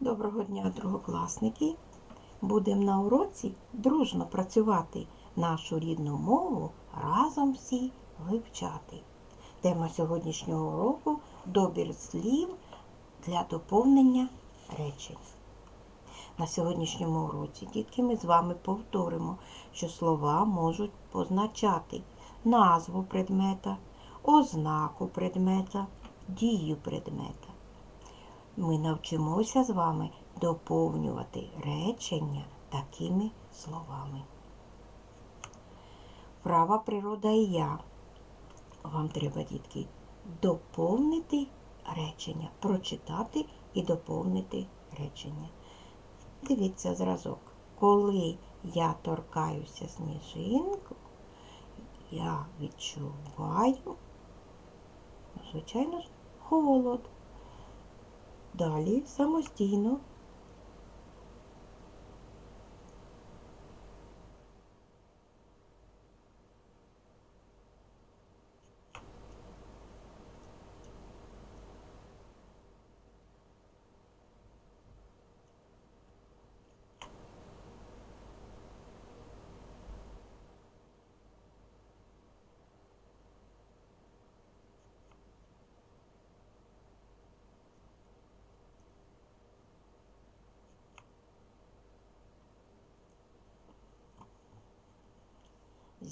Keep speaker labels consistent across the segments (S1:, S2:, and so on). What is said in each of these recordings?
S1: Доброго дня, другокласники! Будемо на уроці дружно працювати нашу рідну мову разом всі вивчати. Тема сьогоднішнього уроку добір слів для доповнення речень. На сьогоднішньому уроці, дітки, ми з вами повторимо, що слова можуть позначати назву предмета, ознаку предмета, дію предмета ми навчимося з вами доповнювати речення такими словами. Права природа і я. Вам треба, дітки, доповнити речення, прочитати і доповнити речення. Дивіться зразок. Коли я торкаюся сніжинку, я відчуваю, звичайно ж, холод. Далі самостійно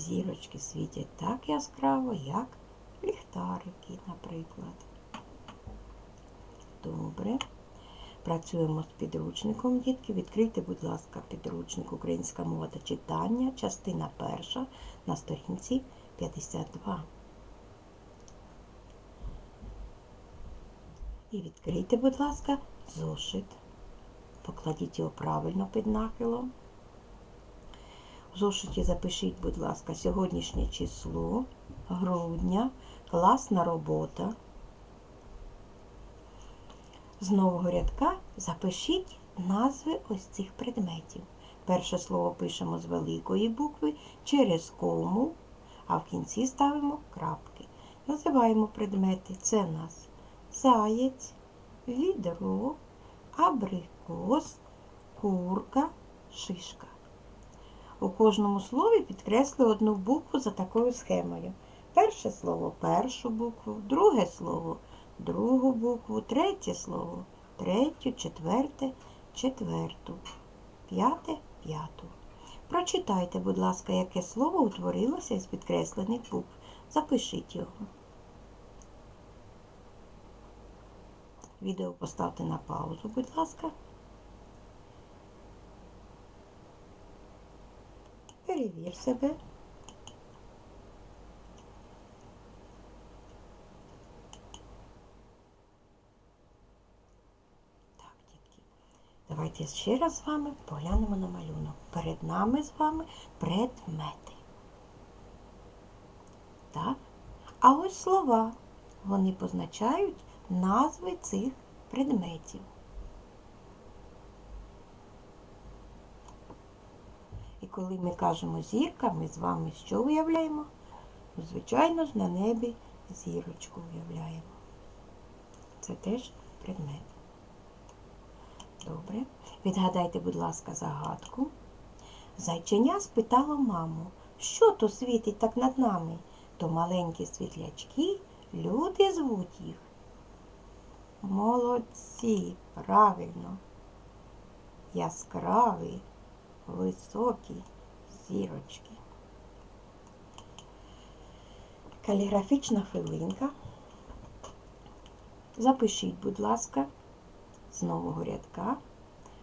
S1: зірочки світять так яскраво, як ліхтарики, наприклад. Добре. Працюємо з підручником, дітки. Відкрийте, будь ласка, підручник Українська мова та читання, частина перша на сторінці 52. І відкрийте, будь ласка, зошит. Покладіть його правильно під нахилом. В зошиті запишіть, будь ласка, сьогоднішнє число, грудня, класна робота. З нового рядка запишіть назви ось цих предметів. Перше слово пишемо з великої букви через кому, а в кінці ставимо крапки. Називаємо предмети. Це в нас заєць, відро, абрикос, курка, шишка. У кожному слові підкресли одну букву за такою схемою. Перше слово першу букву, друге слово другу букву, третє слово третю, четверте, четверту, п'яте, п'яту. Прочитайте, будь ласка, яке слово утворилося із підкреслених букв. Запишіть його. Відео поставте на паузу, будь ласка. Перевір себе. Так, дітки. Давайте ще раз з вами поглянемо на малюнок. Перед нами з вами предмети. Так? А ось слова. Вони позначають назви цих предметів. Коли ми кажемо зірка, ми з вами що уявляємо? Звичайно ж, на небі зірочку уявляємо. Це теж предмет. Добре. Відгадайте, будь ласка, загадку. Зайченя спитало маму, що то світить так над нами? То маленькі світлячки, люди звуть їх. Молодці, правильно. Яскраві високі зірочки. Каліграфічна хвилинка. Запишіть, будь ласка, з нового рядка.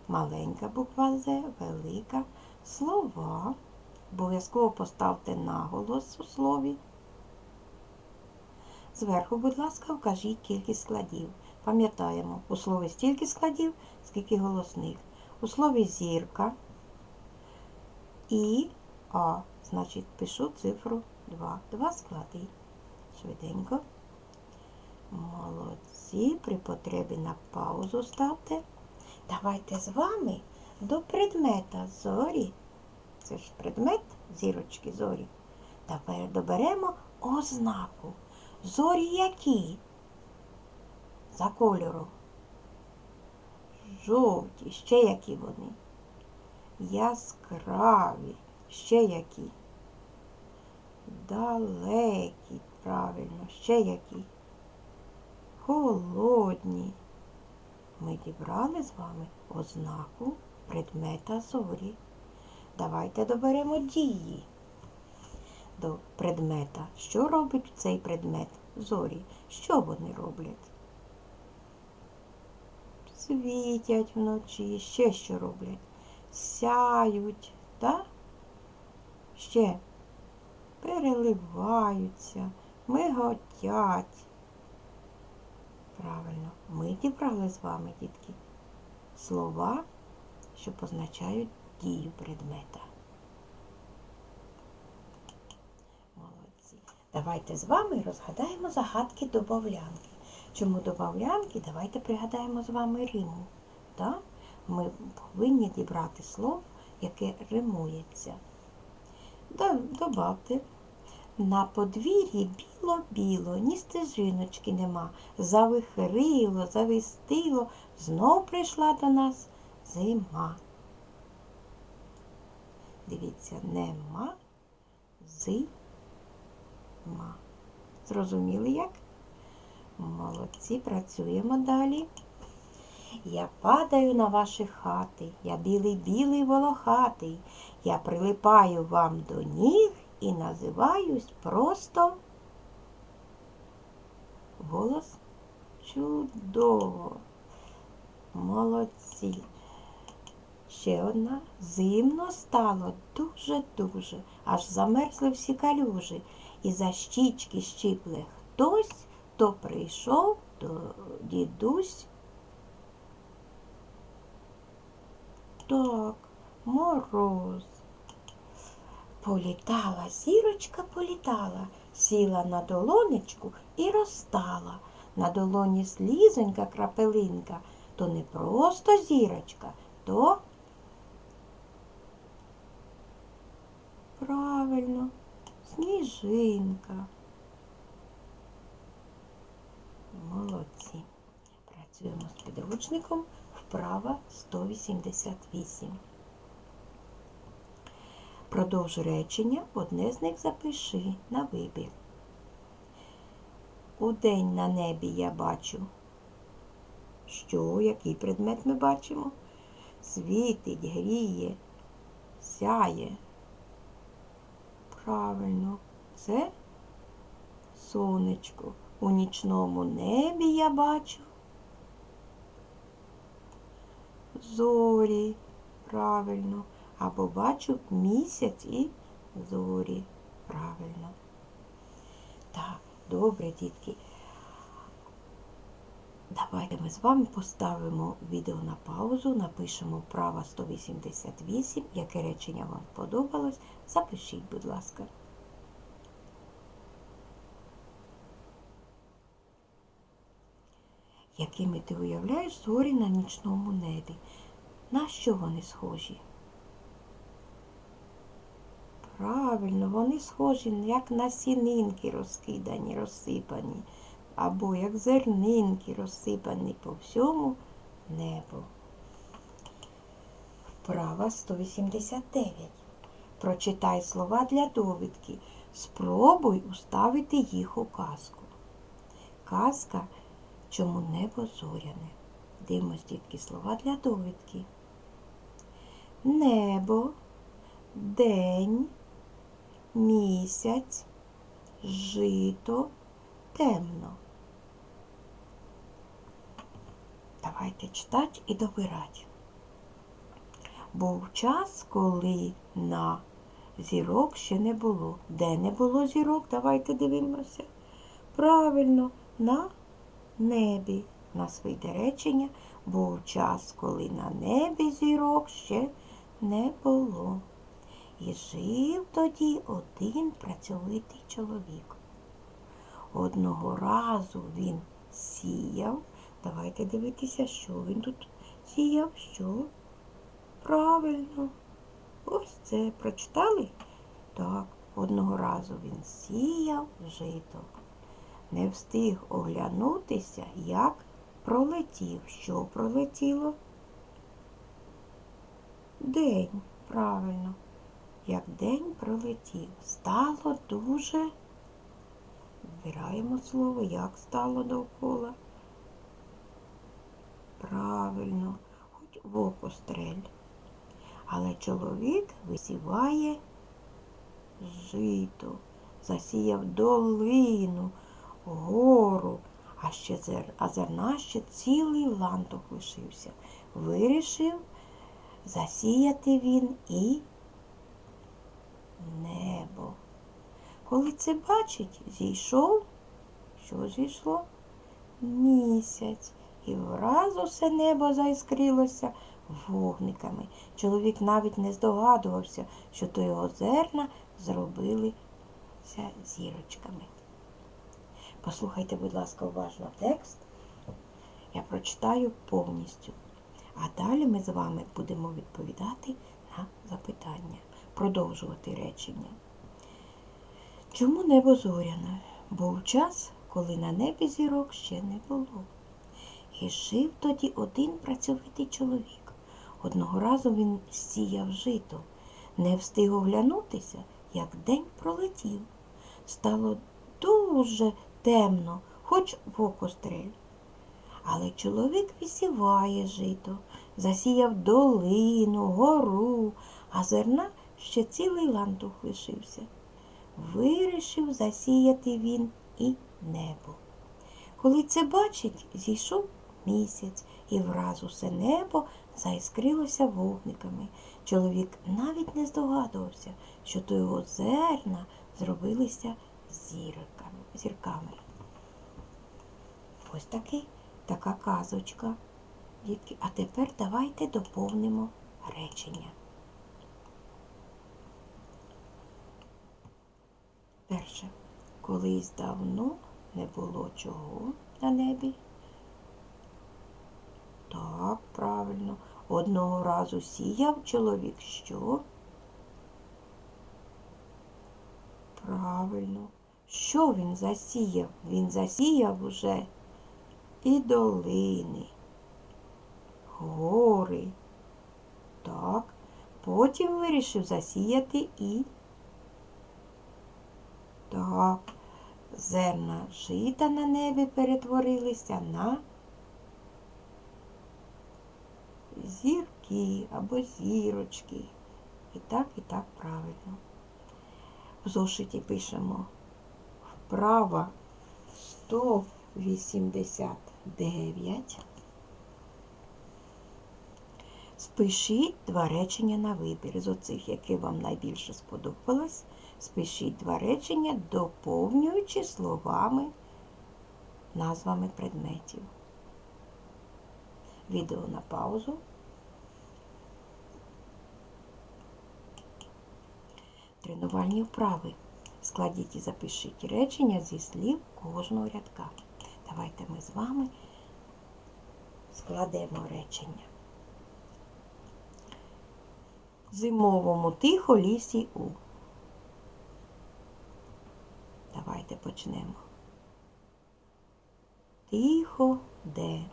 S1: Маленька буква З, велика. Слова. Обов'язково поставте наголос у слові. Зверху, будь ласка, вкажіть кількість складів. Пам'ятаємо, у слові стільки складів, скільки голосних. У слові зірка і А. Значить, пишу цифру 2. Два склади. Швиденько. Молодці. При потребі на паузу ставте. Давайте з вами до предмета зорі. Це ж предмет зірочки зорі. Тепер доберемо ознаку. Зорі які? За кольором. жовті, ще які вони. Яскраві, ще які. Далекі, правильно, ще які. Холодні. Ми дібрали з вами ознаку предмета зорі. Давайте доберемо дії до предмета. Що робить цей предмет зорі? Що вони роблять? Світять вночі, ще що роблять? Сяють, так? Ще переливаються, миготять. Правильно, ми дібрали з вами, дітки, слова, що позначають дію предмета. Молодці. Давайте з вами розгадаємо загадки добавлянки. Чому добавлянки? Давайте пригадаємо з вами риму. Так? Ми повинні дібрати слово, яке римується. Добавте. На подвір'ї біло-біло, ні стежиночки нема. Завихрило, завистило, знов прийшла до нас зима. Дивіться, нема зима. Зрозуміли як? Молодці, працюємо далі. Я падаю на ваші хати, я білий-білий волохатий, я прилипаю вам до ніг і називаюсь просто голос чудово. Молодці. Ще одна. Зимно стало дуже-дуже, аж замерзли всі калюжі, і за щічки щипле хтось, то прийшов до дідусь. Так, мороз. Політала зірочка, політала, сіла на долонечку і розстала. На долоні слізонька крапелинка, то не просто зірочка, то правильно, сніжинка. Молодці. Працюємо з підручником вправа 188. Продовж речення, одне з них запиши на вибір. Удень на небі я бачу. Що, який предмет ми бачимо? Світить, гріє, сяє. Правильно, це сонечко. У нічному небі я бачу. Зорі, правильно. Або бачу місяць і зорі. Правильно. Так, добре, дітки. Давайте ми з вами поставимо відео на паузу, напишемо вправа 188, яке речення вам сподобалось. Запишіть, будь ласка. Якими ти уявляєш зорі на нічному небі? На що вони схожі? Правильно, вони схожі як на сінинки розкидані, розсипані, або як зернинки розсипані по всьому небу. Вправа 189. Прочитай слова для довідки. Спробуй уставити їх у казку. Казка, чому небо зоряне. Дивимось тільки слова для довідки. Небо, день, місяць, жито, темно. Давайте читати і добирати. Був час, коли на зірок ще не було. Де не було зірок? Давайте дивимося. Правильно, на небі. Нас вийде речення. Був час, коли на небі зірок ще не було. І жив тоді один працьовитий чоловік. Одного разу він сіяв. Давайте дивитися, що він тут сіяв, що. Правильно. Ось це прочитали? Так, одного разу він сіяв жито. Не встиг оглянутися, як пролетів. Що пролетіло? День, правильно. Як день пролетів. Стало дуже. Вибираємо слово, як стало довкола. Правильно, хоч в око стрель. Але чоловік висіває жито, засіяв долину, гору, а ще зер, а зерна ще цілий лантух лишився. Вирішив засіяти він і небо. Коли це бачить, зійшов, що зійшло? Місяць. І враз усе небо заіскрилося вогниками. Чоловік навіть не здогадувався, що то його зерна зробилися зірочками. Послухайте, будь ласка, уважно текст. Я прочитаю повністю. А далі ми з вами будемо відповідати на запитання, продовжувати речення. Чому небо зоряне? Був час, коли на небі зірок ще не було. І жив тоді один працьовитий чоловік. Одного разу він сіяв жито, не встиг оглянутися, як день пролетів. Стало дуже темно, хоч в око стрель. Але чоловік висіває жито, засіяв долину, гору, а зерна ще цілий лантух лишився. Вирішив засіяти він і небо. Коли це бачить, зійшов місяць, і враз усе небо заіскрилося вогниками. Чоловік навіть не здогадувався, що то його зерна зробилися зірками. Зірками. Ось такий, така казочка. Дітки. А тепер давайте доповнимо речення. Перше. Колись давно не було чого на небі. Так, правильно. Одного разу сіяв чоловік що? Правильно. Що він засіяв? Він засіяв уже і долини, гори. Так. Потім вирішив засіяти і так. Зерна жита на небі перетворилися на зірки або зірочки. І так, і так правильно. В зошиті пишемо вправа 189. Спишіть два речення на вибір. З оцих, які вам найбільше сподобалось, спишіть два речення, доповнюючи словами, назвами предметів. Відео на паузу. Тренувальні вправи. Складіть і запишіть речення зі слів кожного рядка. Давайте ми з вами складемо речення. Зимовому тихо лісі у. Давайте почнемо. Тихо де?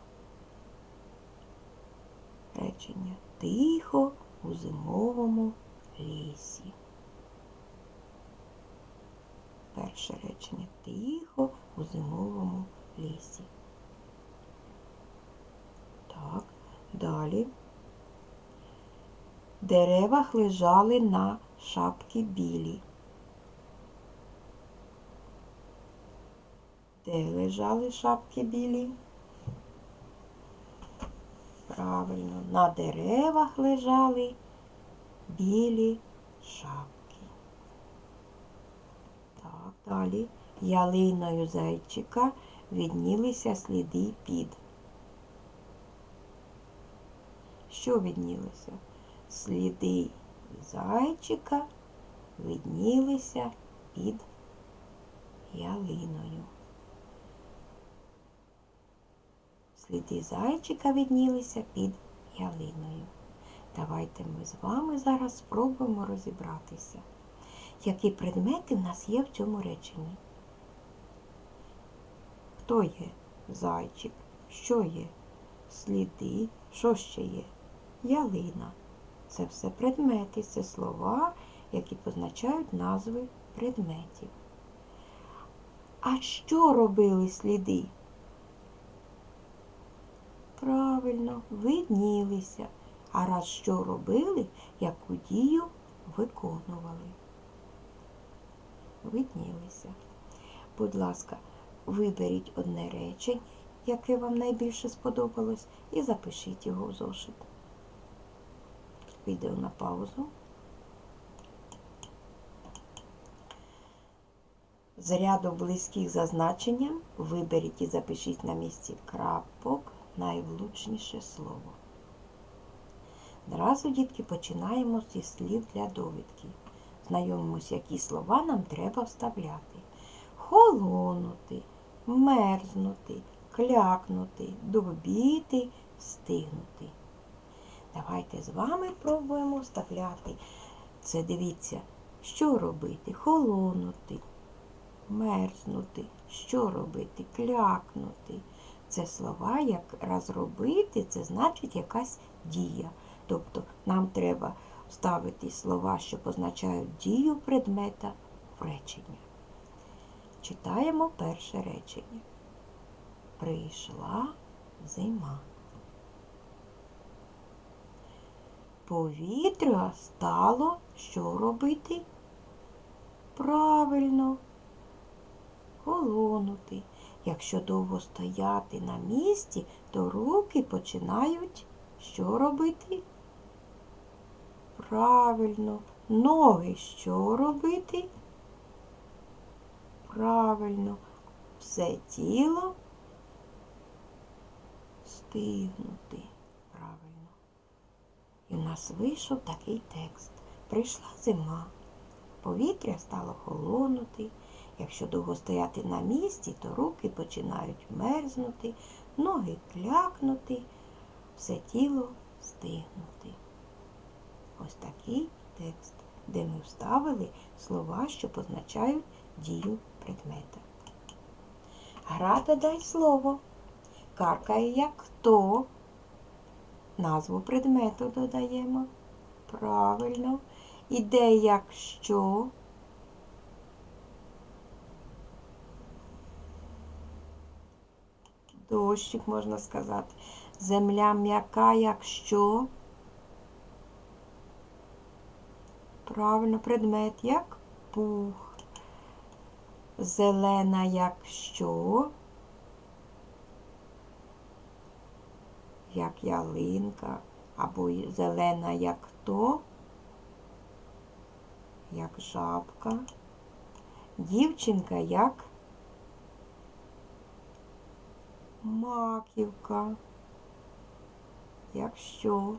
S1: Речення. Тихо у зимовому лісі. Перше речення. Тихо у зимовому лісі. Так, далі. В деревах лежали на шапки білі. Де лежали шапки білі? Правильно, на деревах лежали білі шапки. Далі. Ялиною зайчика віднілися сліди під. Що віднілося? Сліди зайчика виднілися під ялиною. Сліди зайчика віднілися під ялиною. Давайте ми з вами зараз спробуємо розібратися, які предмети в нас є в цьому реченні. Хто є зайчик? Що є? Сліди, що ще є? Ялина. Це все предмети, це слова, які позначають назви предметів. А що робили сліди? Правильно, виднілися. А раз що робили, яку дію виконували. Виднілися. Будь ласка, виберіть одне речення, яке вам найбільше сподобалось, і запишіть його в зошит. Відео на паузу. З ряду близьких за значенням виберіть і запишіть на місці крапок найвлучніше слово. Зразу, дітки, починаємо зі слів для довідки. Знайомимося, які слова нам треба вставляти. Холонути, мерзнути, клякнути, дубіти, стигнути. Давайте з вами пробуємо вставляти. Це дивіться, що робити? Холонути, мерзнути, що робити? Клякнути. Це слова, як раз робити, це значить якась дія. Тобто нам треба вставити слова, що позначають дію предмета в речення. Читаємо перше речення. Прийшла зима. Повітря стало що робити? Правильно, холонути. Якщо довго стояти на місці, то руки починають що робити? Правильно, ноги що робити? Правильно, все тіло стигнути. Правильно. І в нас вийшов такий текст. Прийшла зима, повітря стало холонути. Якщо довго стояти на місці, то руки починають мерзнути, ноги клякнути, все тіло стигнути. Ось такий текст, де ми вставили слова, що позначають дію предмета. Гра додай слово. Каркає як хто. Назву предмету додаємо. Правильно. Іде як що. Дощик можна сказати. Земля м'яка, як що. Правильно, предмет як пух. Зелена як що. Як ялинка. Або зелена як хто. Як жабка. Дівчинка як маківка. Як що?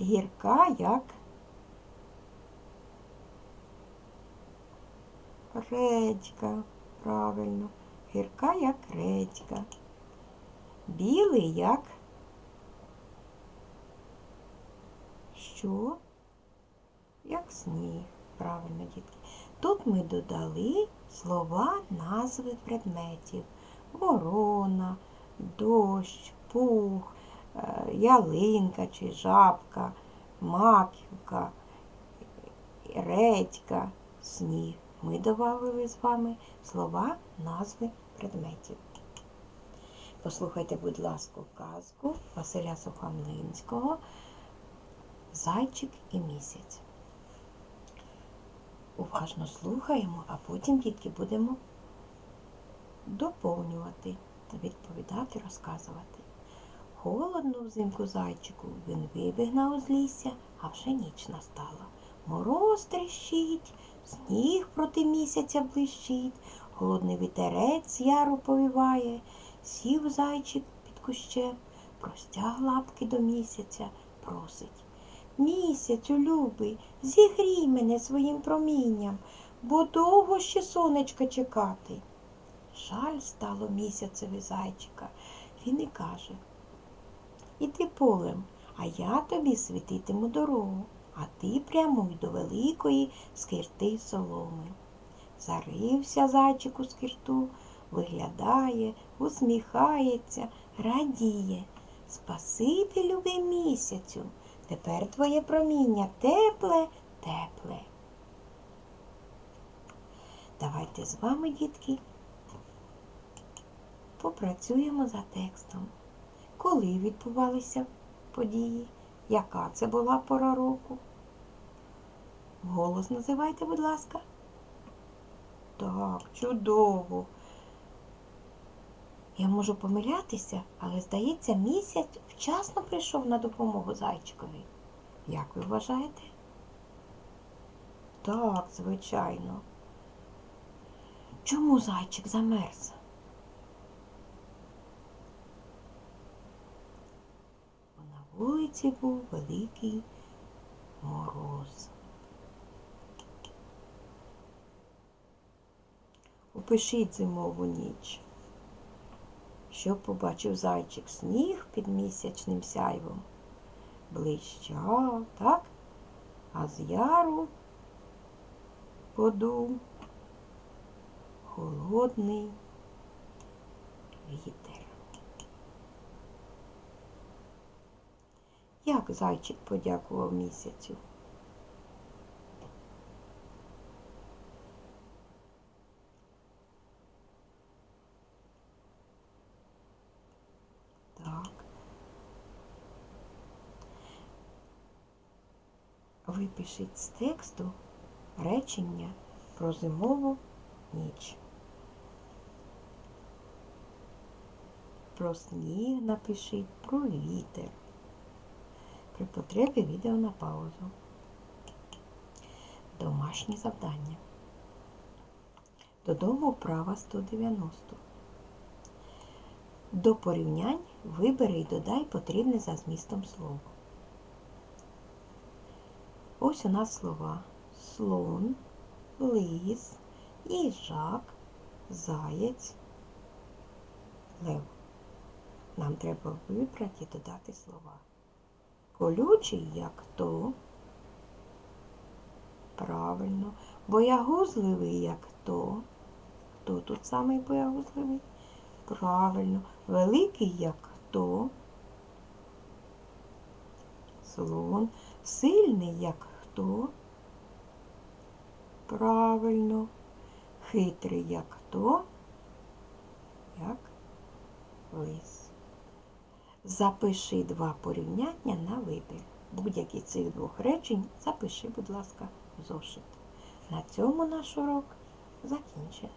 S1: Гірка як редька. Правильно. Гірка як редька. Білий як що? Як сніг. Правильно, дітки. Тут ми додали слова назви предметів. Ворона, дощ, пух, е, ялинка чи жабка, маківка, редька, сніг. Ми додали з вами слова назви предметів. Послухайте, будь ласка, казку Василя Сухомлинського Зайчик і місяць. Уважно слухаємо, а потім, дітки, будемо доповнювати, відповідати, розказувати. Холодно взимку зайчику, він вибіг на узлісся, а вже ніч настала. Мороз тріщить, сніг проти місяця блищить, холодний вітерець яру повіває, сів зайчик під кущем, простяг лапки до місяця, просить. Місяцю, любий, зігрій мене своїм промінням, бо довго ще сонечка чекати. Жаль стало місяцеві зайчика. Він і каже Іди полем, а я тобі світитиму дорогу, а ти прямуй до великої скирти соломи. Зарився зайчик у скирту, виглядає, усміхається, радіє. Спасибі, любий місяцю, Тепер твоє проміння тепле, тепле. Давайте з вами, дітки, попрацюємо за текстом. Коли відбувалися події? Яка це була пора року? Голос називайте, будь ласка. Так, чудово. Я можу помилятися, але здається, місяць вчасно прийшов на допомогу зайчикові. Як ви вважаєте? Так, звичайно. Чому зайчик замерз? Бо на вулиці був великий мороз. Опишіть зимову ніч. Що побачив зайчик сніг під місячним сяйвом? Блищав, так? А з яру подув холодний вітер. Як зайчик подякував місяцю? Так. Випишіть з тексту речення про зимову ніч. Про сніг напишіть, про вітер. При потребі відео на паузу. Домашні завдання. Додому вправа 190. До порівнянь вибери і додай потрібне за змістом слово. Ось у нас слова слон, лис, їжак, заєць, лев. Нам треба вибрати і додати слова. Колючий як то. Правильно. Боягузливий як то. Хто тут самий боягузливий? Правильно. Великий як хто? Слон. Сильний як хто? Правильно. Хитрий як хто? Як лис. Запиши два порівняння на вибір. Будь-які цих двох речень запиши, будь ласка, в зошит. На цьому наш урок закінчено.